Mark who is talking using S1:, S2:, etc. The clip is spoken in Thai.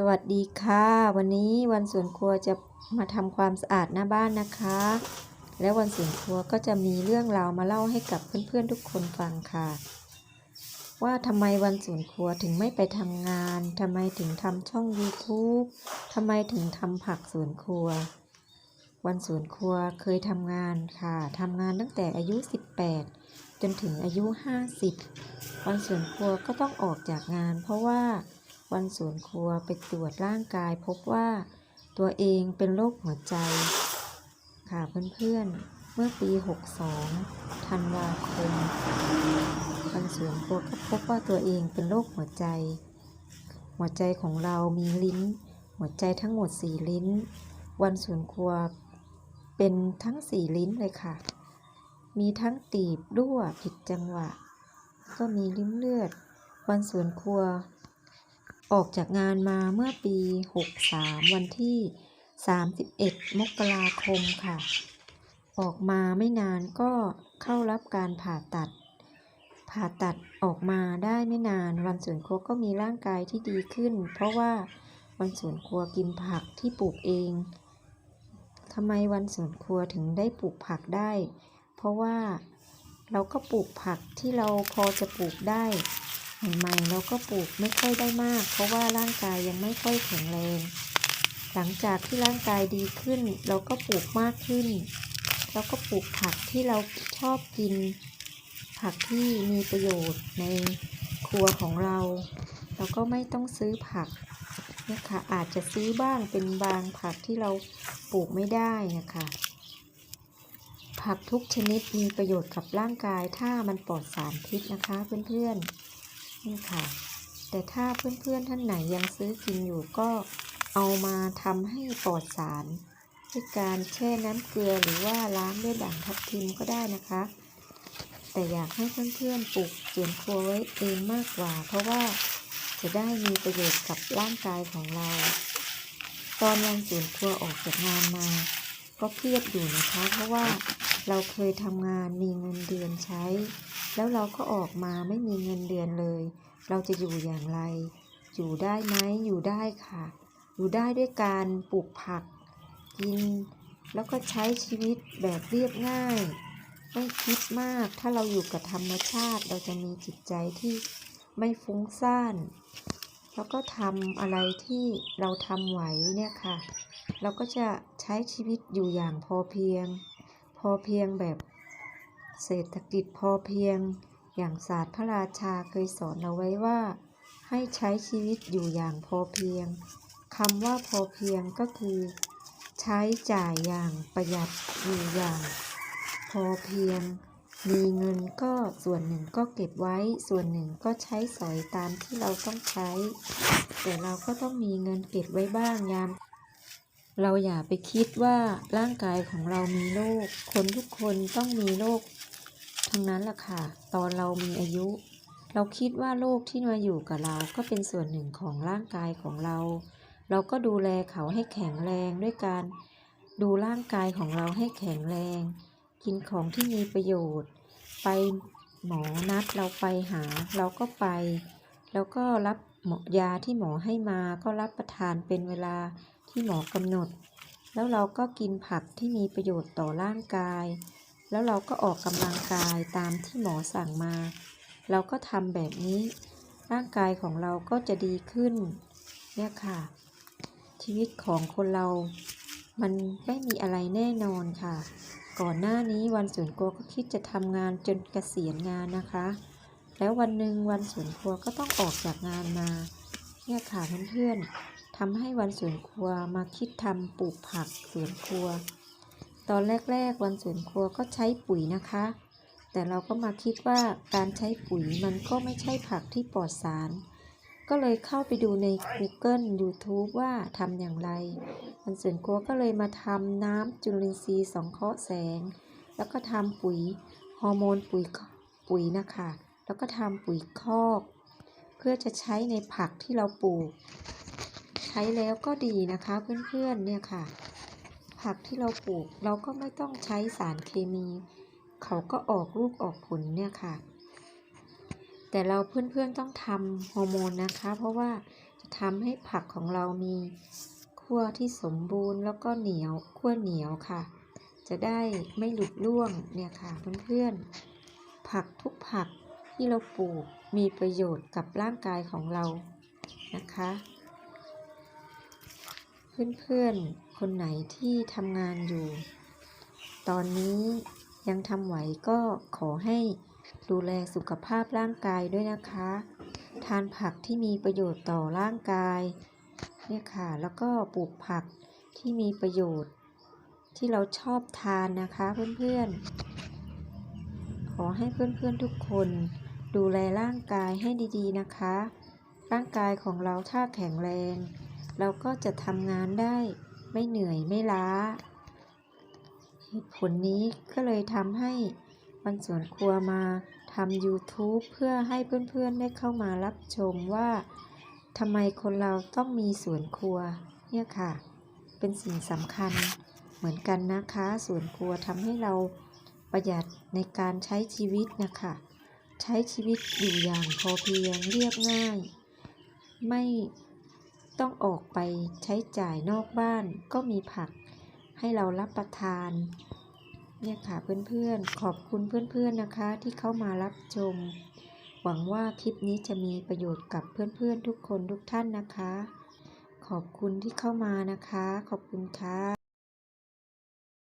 S1: สวัสดีค่ะ วันนี้วันสวนครัวจะมาทำความสะอาดหน้าบ้านนะคะ และวันสวนครัวก็จะมีเรื่องราวมาเล่าให้กับเพื่อนๆทุกคนฟังค่ะ ว่าทำไมวันสวนครัวถึงไม่ไปทำงานทำไมถึงทำช่อง YouTube ทำไมถึงทำผักสวนครัว วันสวนครัวเคยทำงานค่ะทำงานตั้งแต่อายุ 18 จนถึงอายุ 50 วันสวนครัวก็ต้องออกจากงาน เพราะว่า วันสวนครัวไปตรวจร่างกายพบว่าตัวเองเป็นโรคหัวใจ ค่ะเพื่อนๆ เมื่อปี 62 ธันวาคม วันสวนครัวก็พบว่าตัวเองเป็นโรคหัวใจ หัวใจของเรามีลิ้น หัวใจทั้งหมดสี่ลิ้น วันสวนครัวเป็นทั้งสี่ลิ้นเลยค่ะ มีทั้งตีบรั่วผิดจังหวะ ก็มีลิ้นเลือด วันสวนครัว ออกจากงานมาเมื่อปี 63 วันที่ 31 มกราคมค่ะ ออกมาไม่นานก็เข้ารับการผ่าตัด ผ่าตัดออกมาได้ไม่นานวันสวนครัวก็มีร่างกายที่ดีขึ้น เพราะว่าวันสวนครัวกินผักที่ปลูกเองทำไมวันสวนครัวถึงได้ปลูกผักได้ เพราะว่าเราก็ปลูกผักที่เราพอจะปลูกได้ ใหม่ๆเราก็ปลูกไม่ค่อยได้มาก เพราะว่าร่างกายยังไม่ค่อยแข็งแรง หลังจากที่ร่างกายดีขึ้น เราก็ปลูกมากขึ้น เราก็ปลูกผักที่เราชอบกิน ผักที่มีประโยชน์ในครัวของเรา เราก็ไม่ต้องซื้อผักนะคะอาจจะซื้อบ้างเป็นบางผักที่เราปลูกไม่ได้นะคะ ผักทุกชนิดมีประโยชน์กับร่างกายถ้ามันปลอดสารพิษนะคะเพื่อนๆ นี่ค่ะ แต่ถ้าเพื่อนๆท่านไหนยังซื้อกินอยู่ก็เอามาทำให้ปลอดสารด้วยการแช่น้ำเกลือหรือว่าล้างด้วยด่างทับทิมก็ได้นะคะ แต่อยากให้เพื่อนๆปลูกสวนครัวไว้เองมากกว่า เพราะว่าจะได้มีประโยชน์กับร่างกายของเรา ตอนวันสวนครัวออกจากงานมา ก็เครียดอยู่นะคะ เพราะว่าเราเคยทำงานมีเงินเดือนใช้ แล้วเราก็ออกมาไม่มีเงินเดือนเลย เราจะอยู่อย่างไร อยู่ได้ไหมอยู่ได้ค่ะ อยู่ได้ด้วยการปลูกผักกิน แล้วก็ใช้ชีวิตแบบเรียบง่าย ไม่คิดมาก ถ้าเราอยู่กับธรรมชาติ เราจะมีจิตใจที่ไม่ฟุ้งซ่าน แล้วก็ทำอะไรที่เราทำไหวเนี่ยค่ะ เราก็จะใช้ชีวิตอยู่อย่างพอเพียง พอเพียงแบบเศรษฐกิจพอเพียง อย่างศาสตร์พระราชาเคยสอนเราไว้ว่า ให้ใช้ชีวิตอยู่อย่างพอเพียงคำว่าพอเพียงก็คือ ใช้จ่ายอย่างประหยัดอยู่อย่าง พอเพียง มีเงินก็ส่วนหนึ่งก็เก็บไว้ ส่วนหนึ่งก็ใช้สอยตามที่เราต้องใช้ แต่เราก็ต้องมีเงินเก็บไว้บ้างยามเราอย่าไปคิดว่าร่างกายของเรามีโรคคนทุกคนต้องมีโรค ทั้งนั้นแหละค่ะ ตอนเรามีอายุ เราคิดว่าโรคที่มาอยู่กับเราก็เป็นส่วนหนึ่งของร่างกายของเรา เราก็ดูแลเขาให้แข็งแรงด้วยการดูร่างกายของเราให้แข็งแรง กินของที่มีประโยชน์ ไปหมอนัดเราไปหา เราก็ไป แล้วก็รับหมอยาที่หมอให้มาก็รับประทานเป็นเวลาที่หมอกำหนด แล้วเราก็กินผักที่มีประโยชน์ต่อร่างกาย แล้วเราก็ออกกำลังกายตามที่หมอสั่งมา เราก็ทำแบบนี้ ร่างกายของเราก็จะดีขึ้น เนี่ยค่ะ ชีวิตของคนเรา มันไม่มีอะไรแน่นอนค่ะ ก่อนหน้านี้วันสวนครัวก็คิดจะทำงานจนเกษียณงานนะคะ แล้ววันหนึ่งวันสวนครัวก็ต้องออกจากงานมา เนี่ยค่ะเพื่อนๆทำให้วันสวนครัวมาคิดทำปลูกผักสวนครัว ตอนแรกๆวันสวนครัวก็ใช้ปุ๋ยนะคะ แต่เราก็มาคิดว่าการใช้ปุ๋ยมันก็ไม่ใช่ผักที่ปลอดสาร ก็เลยเข้าไปดูใน Google YouTube ว่าทำอย่างไร วันสวนครัวก็เลยมาทำน้ำจุลินทรีย์สังเคราะห์แสง แล้วก็ทำปุ๋ยฮอร์โมนปุ๋ยปุ๋ยนะคะ แล้วก็ทำปุ๋ยคอก เพื่อจะใช้ในผักที่เราปลูก ใช้แล้วก็ดีนะคะเพื่อนๆเนี่ยค่ะ ผักที่เราปลูกเราก็ไม่ต้องใช้สารเคมี เขาก็ออกลูกออกผลเนี่ยค่ะ แต่เราเพื่อนๆต้องทำฮอร์โมนนะคะ เพราะว่าจะทำให้ผักของเรามีขั้วที่สมบูรณ์แล้วก็เหนียวขั้วเหนียวค่ะ จะได้ไม่หลุดร่วงเนี่ยค่ะเพื่อนๆผักทุกผักที่เราปลูกมีประโยชน์กับร่างกายของเรานะคะ เพื่อนๆ คนไหนที่ทำงานอยู่ ตอนนี้ยังทำไหวก็ขอให้ดูแลสุขภาพร่างกายด้วยนะคะ ทานผักที่มีประโยชน์ต่อร่างกายเนี่ยค่ะแล้วก็ปลูกผักที่มีประโยชน์ ที่เราชอบทานนะคะเพื่อนๆ ขอให้เพื่อนๆทุกคนดูแลร่างกายให้ดีๆนะคะ ร่างกายของเราถ้าแข็งแรง เราก็จะทำงานได้ ไม่เหนื่อยไม่ล้า เหตุผลนี้ก็เลยทำให้วันสวนครัวมาทำ YouTube เพื่อให้เพื่อนๆได้เข้ามารับชมว่าทำไมคนเราต้องมีสวนครัวเนี่ยค่ะ เป็นสิ่งสำคัญเหมือนกันนะคะสวนครัวทำให้เราประหยัดในการใช้ชีวิตนะคะ ใช้ชีวิตอยู่อย่างพอเพียงเรียบง่าย ไม่ ต้องออกไปใช้จ่ายนอกบ้านก็มีผักให้เรารับประทาน เนี่ยค่ะเพื่อนๆ ขอบคุณเพื่อนๆนะคะที่เข้ามารับชม หวังว่าคลิปนี้จะมีประโยชน์กับเพื่อนๆทุกคนทุกท่านนะคะ ขอบคุณที่เข้ามานะคะ ขอบคุณค่ะ